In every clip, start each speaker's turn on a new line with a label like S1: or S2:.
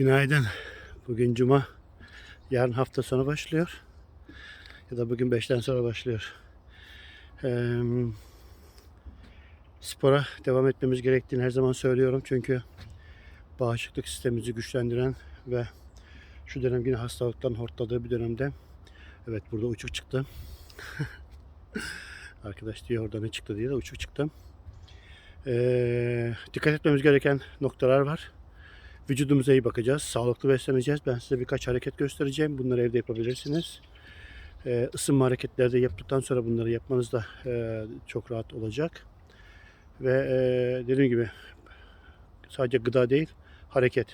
S1: Günaydın. Bugün cuma. Yarın hafta sonu başlıyor. Ya da bugün 5'ten sonra başlıyor. Ee, spora devam etmemiz gerektiğini her zaman söylüyorum. Çünkü bağışıklık sistemimizi güçlendiren ve şu dönem yine hastalıktan hortladığı bir dönemde evet burada uçuk çıktı. Arkadaş diyor orada ne çıktı diye de uçuk çıktı. Ee, dikkat etmemiz gereken noktalar var. Vücudumuza iyi bakacağız. Sağlıklı besleneceğiz. Ben size birkaç hareket göstereceğim. Bunları evde yapabilirsiniz. Ee, ısınma hareketleri de yaptıktan sonra bunları yapmanız da e, çok rahat olacak. Ve e, dediğim gibi sadece gıda değil, hareket.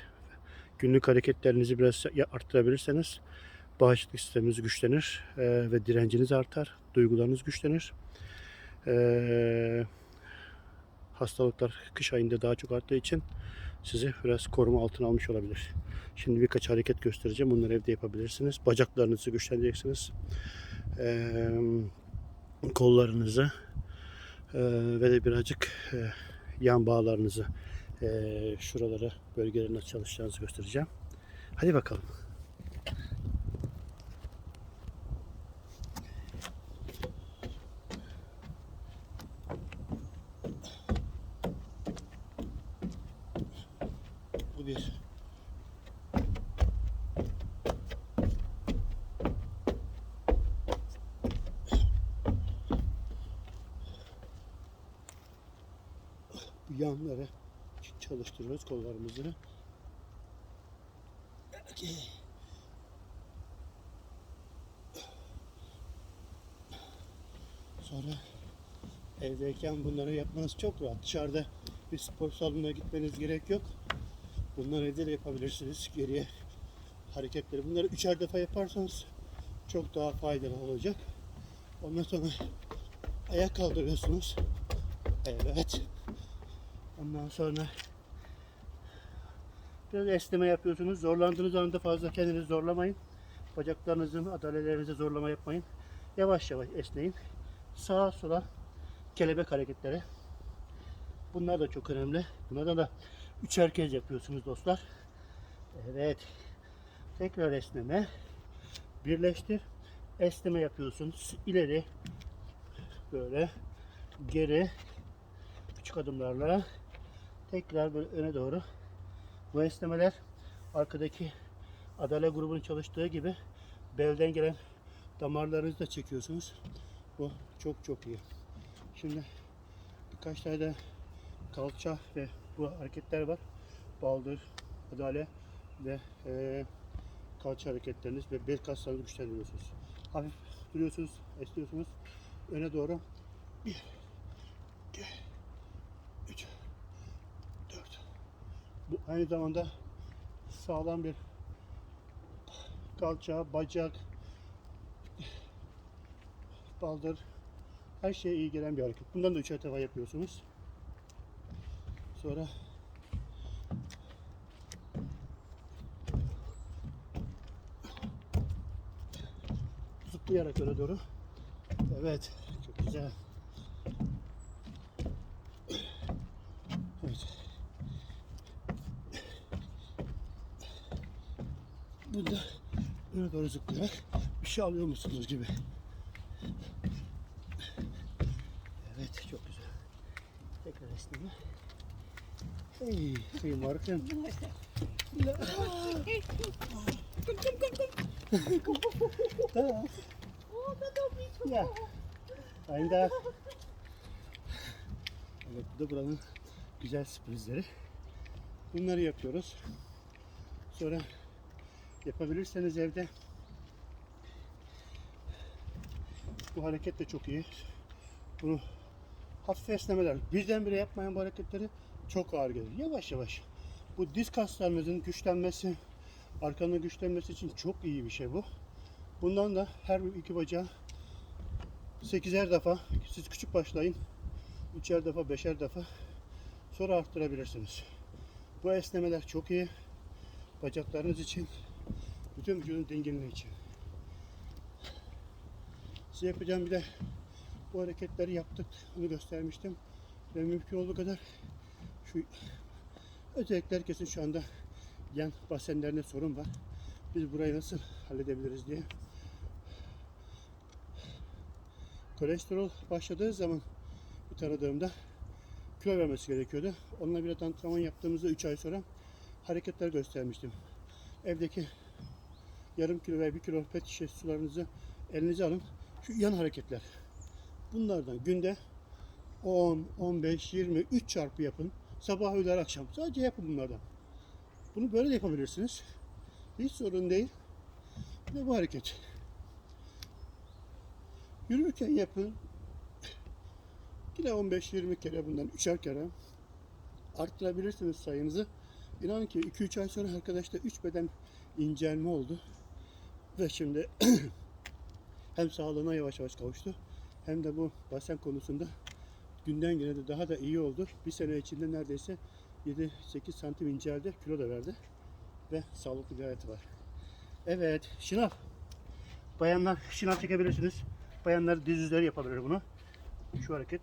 S1: Günlük hareketlerinizi biraz arttırabilirseniz bağışıklık sisteminiz güçlenir e, ve direnciniz artar, duygularınız güçlenir. E, hastalıklar kış ayında daha çok arttığı için sizi biraz koruma altına almış olabilir. Şimdi birkaç hareket göstereceğim. Bunları evde yapabilirsiniz. Bacaklarınızı güçlendireceksiniz. Ee, kollarınızı ee, ve de birazcık e, yan bağlarınızı e, şuralara bölgelerine çalışacağınızı göstereceğim. Hadi bakalım. Bu bir. Bu yanları çalıştırıyoruz kollarımızı. Sonra evdeyken bunları yapmanız çok rahat. Dışarıda bir spor salonuna gitmeniz gerek yok. Bunları evde de yapabilirsiniz. Geriye hareketleri. Bunları üçer defa yaparsanız çok daha faydalı olacak. Ondan sonra ayak kaldırıyorsunuz. Evet. Ondan sonra biraz esneme yapıyorsunuz. Zorlandığınız anda fazla kendinizi zorlamayın. Bacaklarınızın adalelerinize zorlama yapmayın. Yavaş yavaş esneyin. Sağa sola kelebek hareketleri. Bunlar da çok önemli. Bunlardan da üçer kez yapıyorsunuz dostlar. Evet. Tekrar esneme. Birleştir. Esneme yapıyorsunuz. İleri. Böyle. Geri. Küçük adımlarla. Tekrar böyle öne doğru. Bu esnemeler arkadaki adale grubunun çalıştığı gibi belden gelen damarlarınızı da çekiyorsunuz. Bu çok çok iyi. Şimdi birkaç tane de kalça ve bu hareketler var. Baldır, adale ve e, kalça hareketleriniz ve bel kaslarınızı güçlendiriyorsunuz. Hafif duruyorsunuz, esniyorsunuz. Öne doğru. Bir, iki, üç, dört. Bu aynı zamanda sağlam bir kalça, bacak, baldır, her şeye iyi gelen bir hareket. Bundan da üçer defa yapıyorsunuz. Sonra zıplayarak öne doğru. Evet, çok güzel. Evet. Burada öne doğru zıplayarak bir şey alıyor musunuz gibi. Evet, çok güzel. Tekrar esneme. Hey, sayın varken. Da. Ja. Ein Tag. Evet, bu da buranın güzel sürprizleri. Bunları yapıyoruz. Sonra yapabilirseniz evde bu hareket de çok iyi. Bunu hafif esnemeler. Birdenbire yapmayan bu hareketleri çok ağır gelir. Yavaş yavaş. Bu diz kaslarınızın güçlenmesi, arkanın güçlenmesi için çok iyi bir şey bu. Bundan da her iki bacağı 8'er defa, siz küçük başlayın. 3'er defa, 5'er defa sonra arttırabilirsiniz. Bu esnemeler çok iyi. Bacaklarınız için, bütün vücudun dinginliği için. Size yapacağım bir de bu hareketleri yaptık. Onu göstermiştim. Ve mümkün olduğu kadar şu özellikle herkesin şu anda yan basenlerinde sorun var. Biz burayı nasıl halledebiliriz diye. Kolesterol başladığı zaman bir tanıdığımda kilo vermesi gerekiyordu. Onunla bir antrenman yaptığımızda 3 ay sonra hareketler göstermiştim. Evdeki yarım kilo veya bir kilo pet şişe sularınızı elinize alın. Şu yan hareketler. Bunlardan günde 10, 15, 20, 3 çarpı yapın. Sabah, öğle, akşam. Sadece yapın bunlardan. Bunu böyle de yapabilirsiniz. Hiç sorun değil. Bir bu hareket. Yürürken yapın. Yine 15-20 kere bundan 3'er kere arttırabilirsiniz sayınızı. İnanın ki 2-3 ay sonra arkadaşta 3 beden incelme oldu. Ve şimdi hem sağlığına yavaş yavaş kavuştu hem de bu basen konusunda günden güne de daha da iyi oldu. Bir sene içinde neredeyse 7-8 santim inceldi, kilo da verdi ve sağlıklı bir hayatı var. Evet, şınav. Bayanlar şınav çekebilirsiniz. Bayanlar diz üzeri yapabilir bunu. Şu hareket.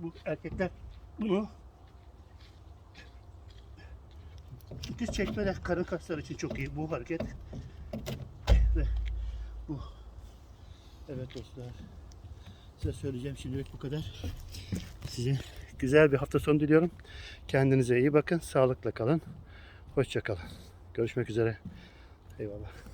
S1: Bu erkekler bunu diz çekme de karın kasları için çok iyi bu hareket. Bu. Evet dostlar. Size söyleyeceğim şimdilik bu kadar. Size güzel bir hafta sonu diliyorum. Kendinize iyi bakın. Sağlıkla kalın. Hoşça kalın. Görüşmek üzere. Eyvallah.